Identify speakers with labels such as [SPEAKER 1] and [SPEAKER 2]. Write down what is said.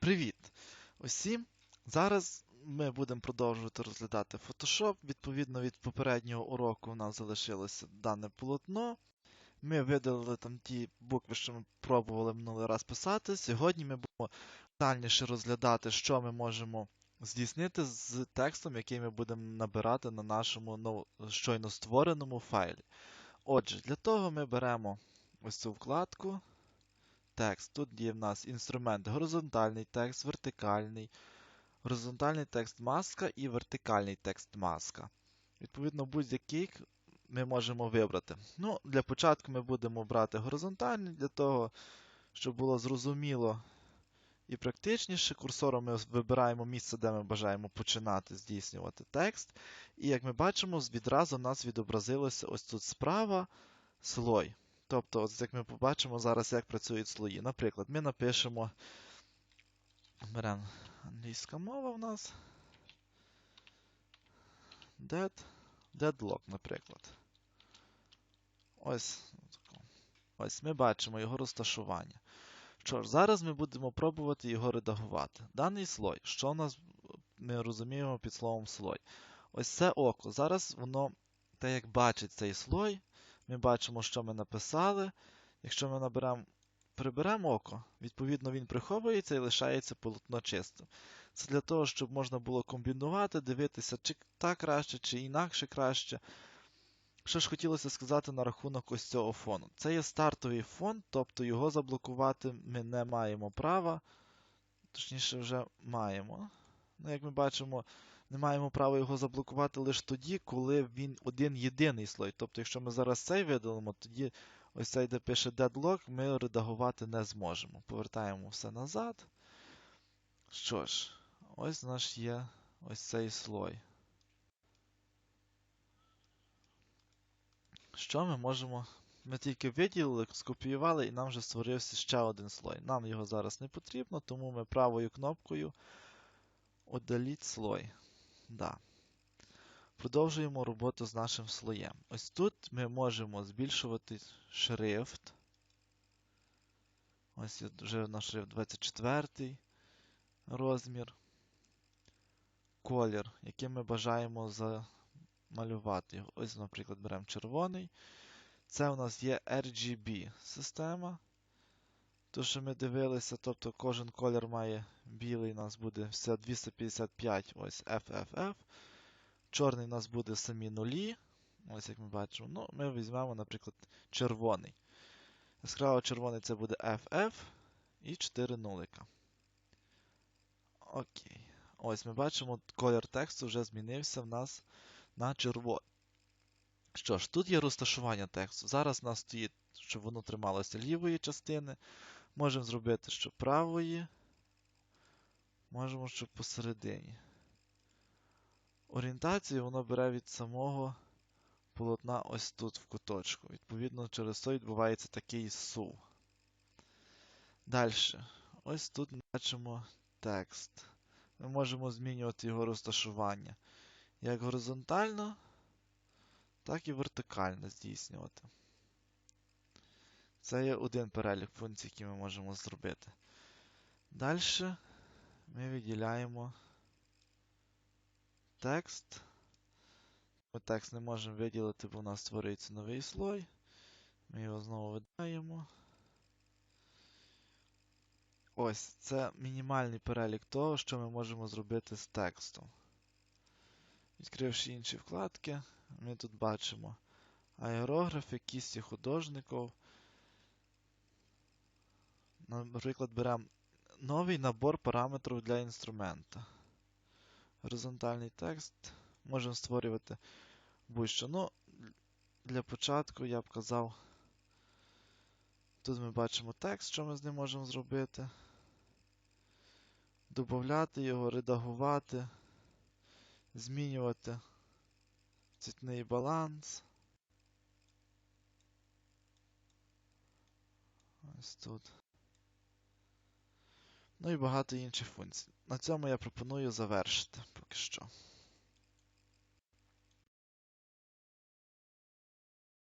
[SPEAKER 1] Привіт усім! Зараз ми будемо продовжувати розглядати Photoshop. Відповідно від попереднього уроку у нас залишилося дане полотно. Ми видалили там ті букви, що ми пробували минулий раз писати. Сьогодні ми будемо детальніше розглядати, що ми можемо здійснити з текстом, який ми будемо набирати на нашому щойно створеному файлі. Отже, для того ми беремо ось цю вкладку текст. Тут є в нас інструмент горизонтальний текст, вертикальний, горизонтальний текст маска і вертикальний текст маска. Відповідно, будь-який ми можемо вибрати. Ну, Для початку ми будемо брати горизонтальний, для того, щоб було зрозуміло і практичніше. Курсором ми вибираємо місце, де ми бажаємо починати здійснювати текст. І як ми бачимо, відразу у нас відобразилося ось тут справа слой. Тобто, от як ми побачимо зараз, як працюють слої. Наприклад, ми напишемо. Беремо англійська мова в нас. Dead, Deadlock, наприклад. Ось ось ми бачимо його розташування. Що ж, зараз ми будемо пробувати його редагувати. Даний слой, що у нас ми розуміємо під словом слой? Ось це око. Зараз воно, те, як бачить цей слой, ми бачимо, що ми написали. Якщо ми наберемо, приберемо око, відповідно він приховується і лишається полотно чистим. Це для того, щоб можна було комбінувати, дивитися, чи так краще, чи інакше краще. Що ж хотілося сказати на рахунок ось цього фону. Це є стартовий фон, тобто його заблокувати ми не маємо права. Точніше, вже маємо. Ну, Як ми бачимо, не маємо права його заблокувати лише тоді, коли він один єдиний слой. Тобто, якщо ми зараз цей видалимо, тоді ось цей, де пише deadlock, ми редагувати не зможемо. Повертаємо все назад. Що ж, ось наш є ось цей слой. Що ми можемо. Ми тільки виділили, скопіювали, і нам вже створився ще один слой. Нам його зараз не потрібно, тому ми правою кнопкою Удаліть слой. Да. Продовжуємо роботу з нашим слоєм. Ось тут ми можемо збільшувати шрифт. Ось вже наш шрифт 24 розмір. Колір, який ми бажаємо замалювати. Ось, наприклад, беремо червоний. Це у нас є RGB система. То, що ми дивилися, тобто кожен колір має білий, у нас буде все 255 ось FFF. Чорний у нас буде самі нулі. Ось як ми бачимо. Ну, Ми візьмемо, наприклад, червоний. Яскраво червоний це буде FF і 4 нулика. Окей. Ось ми бачимо, колір тексту вже змінився в нас на червоний. Що ж, тут є розташування тексту. Зараз у нас стоїть, щоб воно трималося лівої частини. Можемо зробити, що правої. Можемо, що посередині. Орієнтацію воно бере від самого полотна ось тут в куточку. Відповідно, через це відбувається такий сув. Далі. Ось тут ми бачимо текст. Ми можемо змінювати його розташування як горизонтально, так і вертикально здійснювати. Це є один перелік функцій, які ми можемо зробити. Далі ми виділяємо текст. Ми текст не можемо виділити, бо у нас створюється новий слой. Ми його знову видаємо. Ось це мінімальний перелік того, що ми можемо зробити з текстом. Відкривши інші вкладки, ми тут бачимо аерографи, кісті художників. Наприклад, беремо новий набор параметрів для інструмента. Горизонтальний текст. Можемо створювати будь-що. Ну, для початку я б казав, тут ми бачимо текст, що ми з ним можемо зробити. Добавляти його, редагувати, змінювати цвітний баланс. Ось тут. Ну і багато інших функцій. На цьому я пропоную завершити поки що.